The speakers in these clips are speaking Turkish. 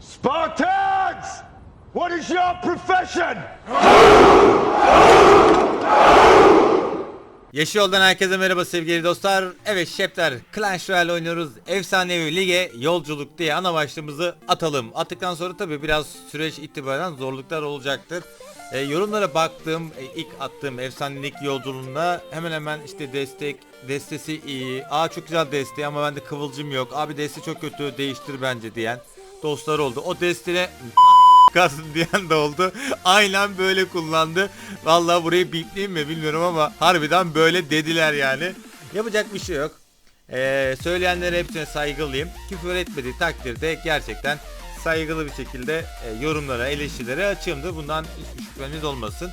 Spartans! What is your profession? Yeşil Yol'dan herkese merhaba sevgili dostlar. Evet Şepler Clash Royale oynuyoruz. Efsanevi lige yolculuk diye ana başlığımızı atalım. Attıktan sonra tabi biraz süreç itibaren zorluklar olacaktır. E, yorumlara baktım e, ilk attığım efsanelik yolculuğunda hemen hemen işte destek destesi iyi. Aa çok güzel desteği ama bende kıvılcım yok. Abi deste çok kötü değiştir bence diyen dostlar oldu. O destine kalsın diyen de oldu. Aynen böyle kullandı. Vallahi burayı bipleyeyim mi bilmiyorum ama harbiden böyle dediler yani. Yapacak bir şey yok. Ee, söyleyenlere hepsine saygılıyım. Küfür etmediği takdirde gerçekten saygılı bir şekilde e, yorumlara, eleştirilere açığımdır. Bundan hiçbir şüpheniz olmasın.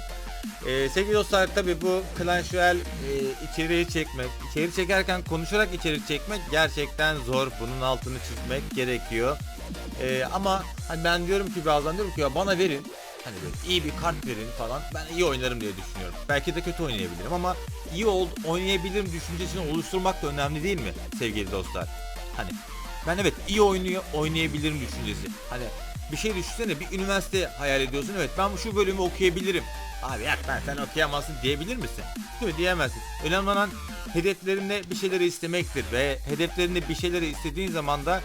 Ee, sevgili dostlar tabi bu Clash Royale e, içeriği çekmek, içeri çekerken konuşarak içerik çekmek gerçekten zor. Bunun altını çizmek gerekiyor. Ee, ama hani ben diyorum ki bazen diyorum ki ya bana verin. Hani böyle iyi bir kart verin falan. Ben iyi oynarım diye düşünüyorum. Belki de kötü oynayabilirim ama iyi ol, oynayabilirim düşüncesini oluşturmak da önemli değil mi sevgili dostlar? Hani ben evet iyi oynuyor oynayabilirim düşüncesi. Hani bir şey düşünsene bir üniversite hayal ediyorsun. Evet ben şu bölümü okuyabilirim. Abi yak ben sen okuyamazsın diyebilir misin? Değil mi? Diyemezsin. Önemli olan hedeflerinde bir şeyleri istemektir ve hedeflerinde bir şeyleri istediğin zaman da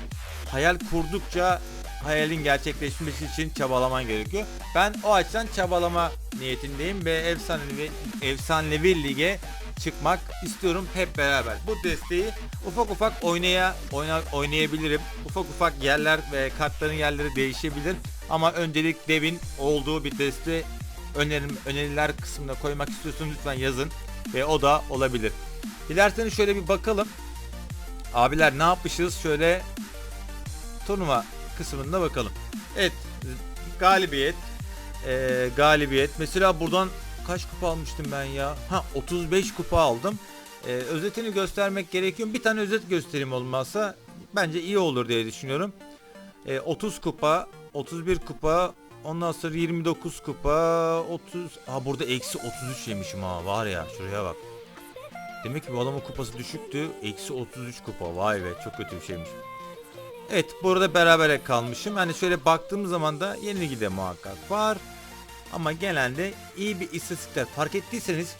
hayal kurdukça hayalin gerçekleşmesi için çabalaman gerekiyor. Ben o açıdan çabalama niyetindeyim ve efsanevi, efsanevi lige çıkmak istiyorum hep beraber. Bu desteği ufak ufak oynaya oyna, oynayabilirim. Ufak ufak yerler ve kartların yerleri değişebilir. Ama öncelik devin olduğu bir deste önerim, öneriler kısmına koymak istiyorsanız lütfen yazın ve o da olabilir. Dilerseniz şöyle bir bakalım. Abiler ne yapmışız? Şöyle turnuva kısmında bakalım. Evet galibiyet Ee, galibiyet mesela buradan kaç kupa almıştım ben ya ha 35 kupa aldım Ee, özetini göstermek gerekiyor bir tane özet göstereyim olmazsa bence iyi olur diye düşünüyorum Ee, 30 kupa 31 kupa ondan sonra 29 kupa 30 ha burada eksi 33 yemişim ha var ya şuraya bak Demek ki bu adamın kupası düşüktü. Eksi 33 kupa. Vay be çok kötü bir şeymiş. Evet burada berabere kalmışım. Yani şöyle baktığım zaman da yenilgi de muhakkak var. Ama genelde iyi bir istatistikler. Fark ettiyseniz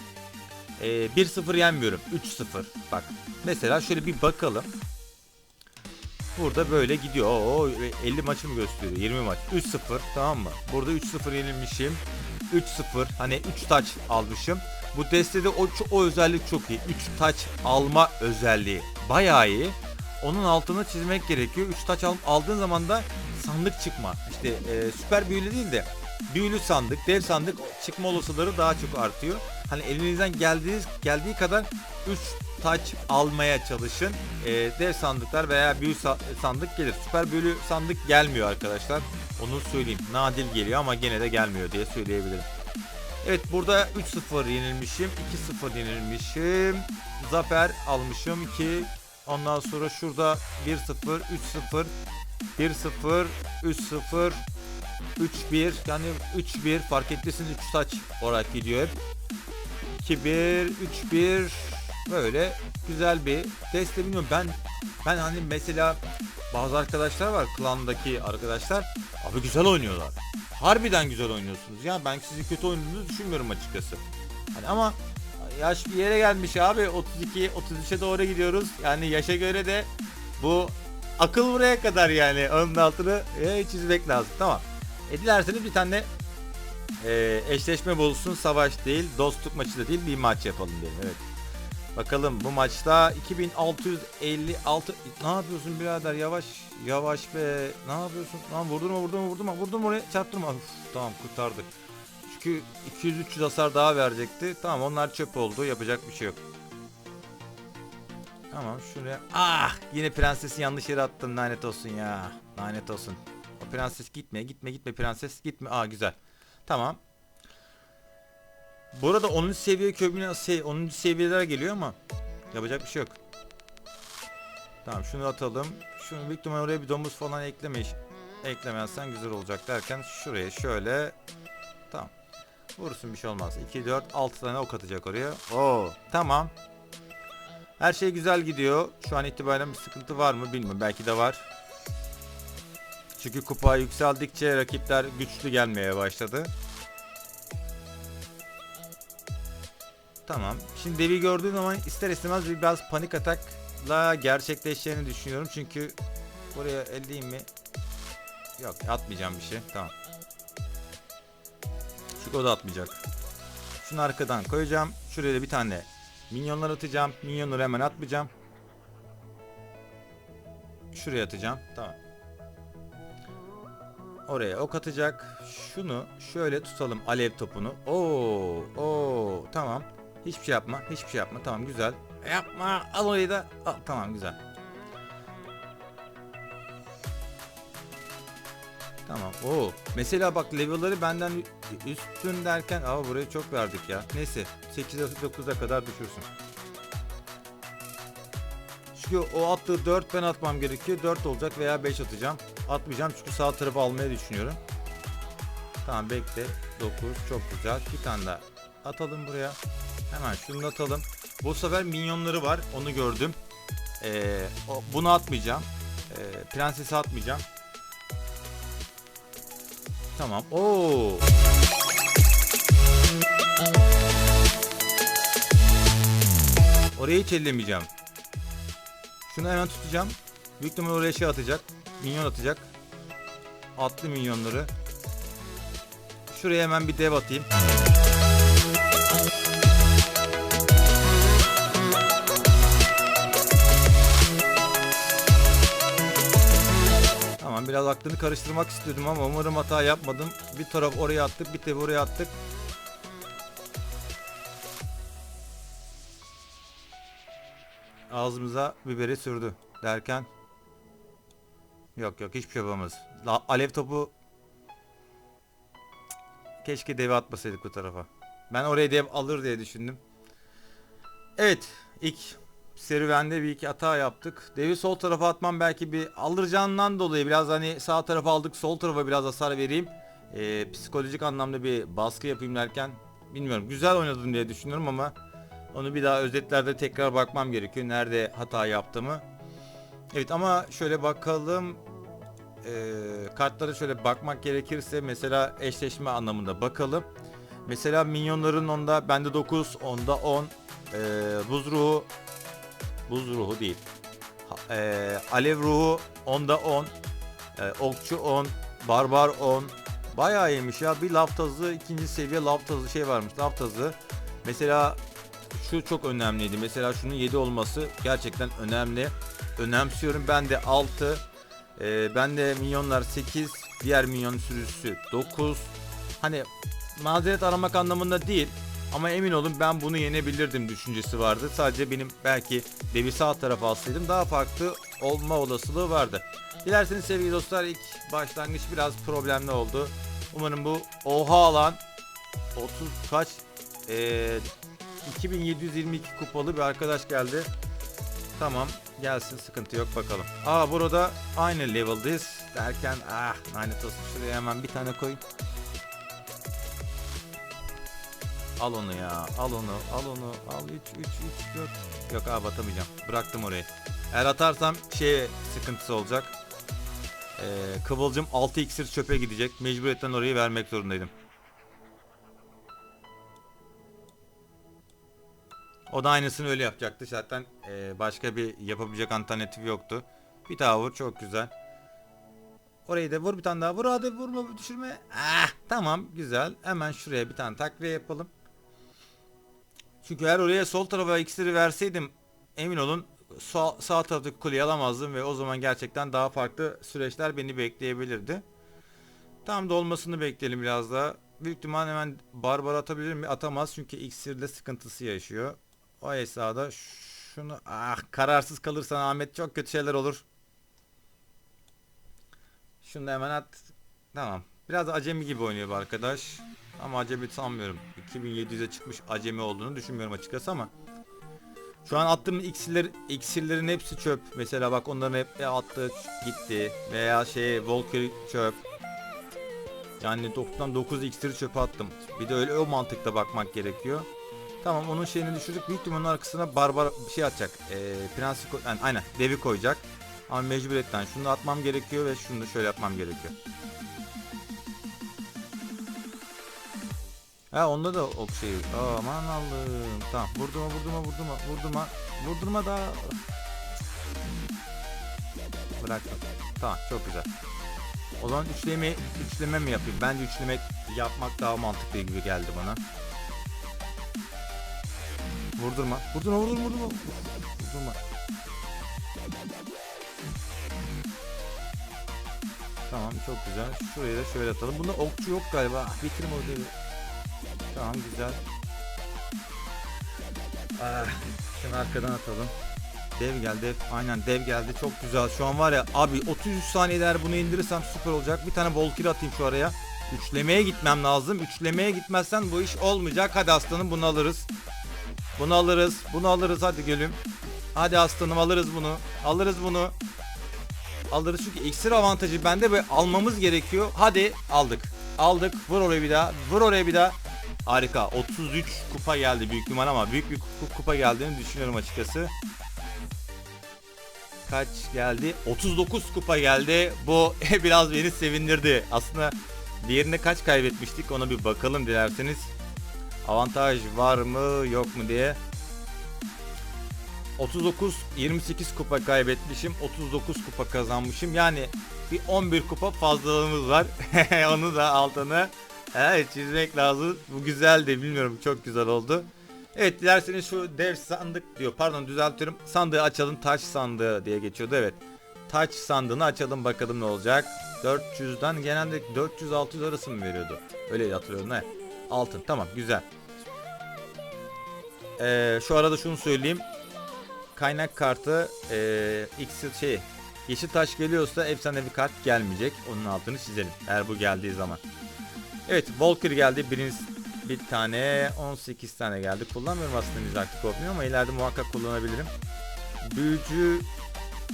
e, 1-0 yenmiyorum. 3-0. Bak mesela şöyle bir bakalım. Burada böyle gidiyor. Oo, 50 maçı mı gösteriyor? 20 maç. 3-0 tamam mı? Burada 3-0 yenilmişim. 3-0 hani 3 taç almışım. Bu destede o, o özellik çok iyi. 3 taç alma özelliği bayağı iyi. Onun altını çizmek gerekiyor. 3 taç al, aldığın zaman da sandık çıkma. İşte e, süper büyülü değil de büyülü sandık, dev sandık çıkma olasılıkları daha çok artıyor. Hani elinizden geldiği geldiği kadar 3 taç almaya çalışın. E, dev sandıklar veya büyülü sa- sandık gelir. Süper büyülü sandık gelmiyor arkadaşlar. Onu söyleyeyim. Nadir geliyor ama gene de gelmiyor diye söyleyebilirim. Evet burada 3-0 yenilmişim. 2-0 yenilmişim. Zafer almışım ki ondan sonra şurada 1-0, 3-0, 1-0, 3-0, 3-1 yani 3-1 fark ettiyseniz 3 taç olarak gidiyor hep. 2-1, 3-1 böyle güzel bir test bilmiyorum ben ben hani mesela bazı arkadaşlar var klandaki arkadaşlar abi güzel oynuyorlar. Harbiden güzel oynuyorsunuz ya ben sizi kötü oynadığınızı düşünmüyorum açıkçası. Hani ama yaş bir yere gelmiş abi 32 33'e doğru gidiyoruz. Yani yaşa göre de bu akıl buraya kadar yani onun altını e, çizmek lazım. Tamam. E dilerseniz bir tane e, eşleşme bulsun. Savaş değil dostluk maçı da değil bir maç yapalım diyelim evet. Bakalım bu maçta 2656 ne yapıyorsun birader? Yavaş yavaş be. Ne yapıyorsun? Lan vurdurma vurdurma vurdurma vurdurma oraya. Çarptırma Uf, tamam kurtardık. Çünkü 200-300 hasar daha verecekti. Tamam onlar çöp oldu. Yapacak bir şey yok. Tamam şuraya ah! Yine prensesi yanlış yere attın. Lanet olsun ya. Lanet olsun prenses gitme gitme gitme prenses gitme aa güzel tamam bu arada 10. seviye kömüne se 10. seviyeler geliyor ama yapacak bir şey yok. Tamam şunu atalım. Şunu büyük ihtimalle oraya bir domuz falan eklemiş. Eklemezsen güzel olacak derken şuraya şöyle tamam. Vursun bir şey olmaz. 2 4 6 tane ok atacak oraya. Oo tamam. Her şey güzel gidiyor. Şu an itibaren bir sıkıntı var mı bilmiyorum. Belki de var. Çünkü kupa yükseldikçe rakipler güçlü gelmeye başladı. Tamam. Şimdi devi gördüğüm zaman ister istemez bir biraz panik atakla gerçekleşeceğini düşünüyorum. Çünkü buraya elleyeyim mi? Yok atmayacağım bir şey. Tamam. Çünkü o da atmayacak. Şunu arkadan koyacağım. Şuraya da bir tane minyonlar atacağım. Minyonları hemen atmayacağım. Şuraya atacağım. Tamam. Oraya ok atacak. Şunu şöyle tutalım alev topunu. Oo, oo, tamam. Hiçbir şey yapma. Hiçbir şey yapma. Tamam güzel. Yapma. Al orayı da. Al, tamam güzel. Tamam. Oo. Mesela bak level'ları benden üstün derken aa burayı çok verdik ya. Neyse 8'e 9'a kadar düşürsün. Çünkü o attığı 4 ben atmam gerekiyor. 4 olacak veya 5 atacağım. Atmayacağım çünkü sağ tarafı almayı düşünüyorum. Tamam bekle. 9 çok güzel. Bir tane daha atalım buraya. Hemen şunu atalım. Bu sefer minyonları var. Onu gördüm. Ee, bunu atmayacağım. Ee, prensesi atmayacağım. Tamam. Oo. Orayı hiç ellemeyeceğim. Şunu hemen tutacağım. Büyük ihtimalle oraya şey atacak. Minyon atacak. Attı minyonları. Şuraya hemen bir dev atayım. Tamam biraz aklını karıştırmak istiyordum ama umarım hata yapmadım. Bir taraf oraya attık, bir taraf oraya attık. Ağzımıza biberi sürdü derken Yok yok hiçbir şey yapamaz. La- alev topu Keşke devi atmasaydık bu tarafa. Ben oraya dev alır diye düşündüm. Evet ilk serüvende bir iki hata yaptık. Devi sol tarafa atmam belki bir alıracağından dolayı biraz hani sağ tarafa aldık sol tarafa biraz hasar vereyim. Ee, psikolojik anlamda bir baskı yapayım derken bilmiyorum güzel oynadım diye düşünüyorum ama onu bir daha özetlerde tekrar bakmam gerekiyor. Nerede hata yaptığımı. Evet ama şöyle bakalım. Ee, kartlara şöyle bakmak gerekirse mesela eşleşme anlamında bakalım. Mesela minyonların onda bende 9, onda 10. Ee, buz ruhu buz ruhu değil. Ee, alev ruhu onda 10. Ee, okçu 10, barbar 10. Bayağı iyiymiş ya. Bir laf tazı, ikinci seviye laf tazı şey varmış. Laf tazı. Mesela şu çok önemliydi. Mesela şunun 7 olması gerçekten önemli. Önemsiyorum. Ben de 6. Ee, ben de minyonlar 8. Diğer minyon sürüsü 9. Hani mazeret aramak anlamında değil. Ama emin olun ben bunu yenebilirdim düşüncesi vardı. Sadece benim belki devi sağ tarafa alsaydım daha farklı olma olasılığı vardı. Dilerseniz sevgili dostlar ilk başlangıç biraz problemli oldu. Umarım bu oha alan 30 kaç Ee, 2722 kupalı bir arkadaş geldi. Tamam gelsin sıkıntı yok bakalım. Aa burada aynı level'dayız derken ah lanet olsun şuraya hemen bir tane koy. Al onu ya al onu al onu al 3 3 3 4 Yok abi atamayacağım bıraktım orayı. Eğer atarsam şey sıkıntısı olacak. Ee, kıvılcım 6 iksir çöpe gidecek. Mecburiyetten orayı vermek zorundaydım. O da aynısını öyle yapacaktı. Zaten e, başka bir yapabilecek alternatif yoktu. Bir daha vur çok güzel. Orayı da vur bir tane daha vur hadi vurma düşürme. Ah tamam güzel. Hemen şuraya bir tane takviye yapalım. Çünkü eğer oraya sol tarafa iksiri verseydim emin olun sağ, sağ taraftaki kuleyi alamazdım ve o zaman gerçekten daha farklı süreçler beni bekleyebilirdi. Tam dolmasını bekleyelim biraz daha. Büyük ihtimal hemen barbar atabilir mi? Atamaz çünkü iksirle sıkıntısı yaşıyor. O esnada şunu ah kararsız kalırsan Ahmet çok kötü şeyler olur. Şunu da hemen at. Tamam. Biraz acemi gibi oynuyor bu arkadaş. Ama acemi sanmıyorum. 2700'e çıkmış acemi olduğunu düşünmüyorum açıkçası ama. Şu an attığım iksirler, iksirlerin hepsi çöp. Mesela bak onların hep attığı gitti. Veya şey Volker çöp. Yani 9'dan 9 iksiri çöpe attım. Bir de öyle o mantıkta bakmak gerekiyor. Tamam onun şeyini düşürdük. Büyük ihtimalle arkasına barbar bir şey atacak. Ee, prensi koy- yani aynen devi koyacak. Ama mecburiyetten şunu da atmam gerekiyor ve şunu da şöyle yapmam gerekiyor. Ha onda da ok şey. Aman Allah'ım. Tamam vurdurma vurdurma vurdurma vurdurma. Vurdurma da. Bıraktım. Tamam çok güzel. O zaman üçleme, üçleme mi yapayım? Bence üçleme yapmak daha mantıklı gibi geldi bana. Vurdurma. Vurdurma vurdurma vurdurma. Vurdurma. Tamam çok güzel. Şuraya da şöyle atalım. Bunda okçu yok galiba. Ah, Bitirme o devi. Tamam güzel. Ah, şunu arkadan atalım. Dev geldi. Aynen dev geldi. Çok güzel. Şu an var ya abi 33 saniyede eğer bunu indirirsem süper olacak. Bir tane volkir atayım şu araya. Üçlemeye gitmem lazım. Üçlemeye gitmezsen bu iş olmayacak. Hadi aslanım bunu alırız. Bunu alırız. Bunu alırız hadi gülüm. Hadi aslanım alırız bunu. Alırız bunu. Alırız çünkü iksir avantajı bende ve almamız gerekiyor. Hadi aldık. Aldık. Vur oraya bir daha. Vur oraya bir daha. Harika. 33 kupa geldi büyük ihtimal ama büyük bir ku- kupa geldiğini düşünüyorum açıkçası. Kaç geldi? 39 kupa geldi. Bu biraz beni sevindirdi. Aslında diğerinde kaç kaybetmiştik ona bir bakalım dilerseniz. Avantaj var mı yok mu diye. 39 28 kupa kaybetmişim. 39 kupa kazanmışım. Yani bir 11 kupa fazlalığımız var. Onu da altına evet, çizmek lazım. Bu güzeldi. Bilmiyorum çok güzel oldu. Evet dilerseniz şu dev sandık diyor. Pardon düzeltiyorum. Sandığı açalım. Taş sandığı diye geçiyordu. Evet. Taç sandığını açalım bakalım ne olacak. 400'den genelde 400-600 arası mı veriyordu? Öyle hatırlıyorum ne? Altın tamam güzel. Ee, şu arada şunu söyleyeyim. Kaynak kartı ee, X şey yeşil taş geliyorsa efsane bir kart gelmeyecek. Onun altını çizelim. Eğer bu geldiği zaman. Evet Volker geldi. Birinci bir tane 18 tane geldi. Kullanmıyorum aslında mizaklı kopmuyor ama ileride muhakkak kullanabilirim. Büyücü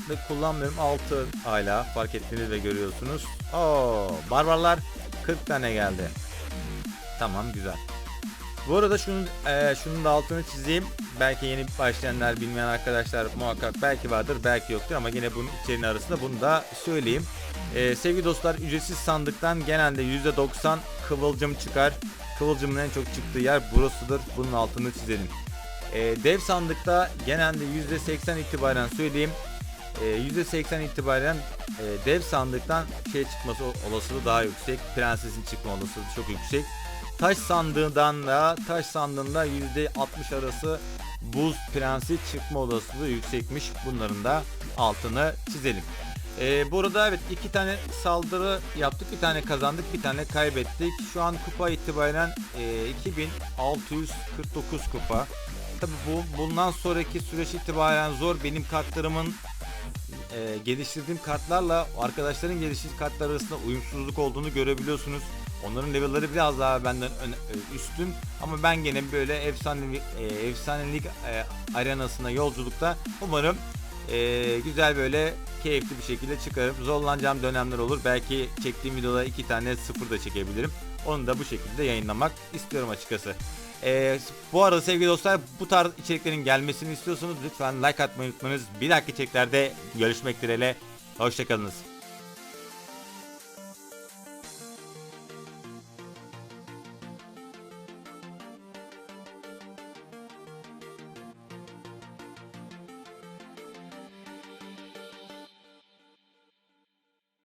de kullanmıyorum. 6 hala fark ettiğiniz ve görüyorsunuz. Oo, barbarlar 40 tane geldi. Tamam güzel. Bu arada şunun eee, şunun da altını çizeyim. Belki yeni başlayanlar bilmeyen arkadaşlar muhakkak belki vardır belki yoktur ama yine bunun içeriğinin arasında bunu da söyleyeyim. Eee, sevgili dostlar ücretsiz sandıktan genelde %90 kıvılcım çıkar. Kıvılcımın en çok çıktığı yer burasıdır. Bunun altını çizelim. Eee, dev sandıkta genelde %80 itibaren söyleyeyim. Eee, %80 itibaren eee, dev sandıktan şey çıkması olasılığı daha yüksek. Prensesin çıkma olasılığı çok yüksek. Taş sandığından da taş sandığında %60 arası buz prensi çıkma olasılığı yüksekmiş. Bunların da altını çizelim. Ee, burada evet iki tane saldırı yaptık, bir tane kazandık, bir tane kaybettik. Şu an kupa itibaren e, 2649 kupa. Tabi bu bundan sonraki süreç itibaren zor. Benim kartlarımın e, geliştirdiğim kartlarla arkadaşların geliştirdiği kartlar arasında uyumsuzluk olduğunu görebiliyorsunuz. Onların level'ları biraz daha benden ön- e, üstün ama ben gene böyle efsanelik, e, efsanelik e, arenasına yolculukta umarım e, güzel böyle keyifli bir şekilde çıkarım. Zorlanacağım dönemler olur. Belki çektiğim videoda iki tane sıfır da çekebilirim. Onu da bu şekilde yayınlamak istiyorum açıkçası. E, bu arada sevgili dostlar bu tarz içeriklerin gelmesini istiyorsanız lütfen like atmayı unutmayınız. Bir dahaki içeriklerde görüşmek dileğiyle. Hoşçakalınız.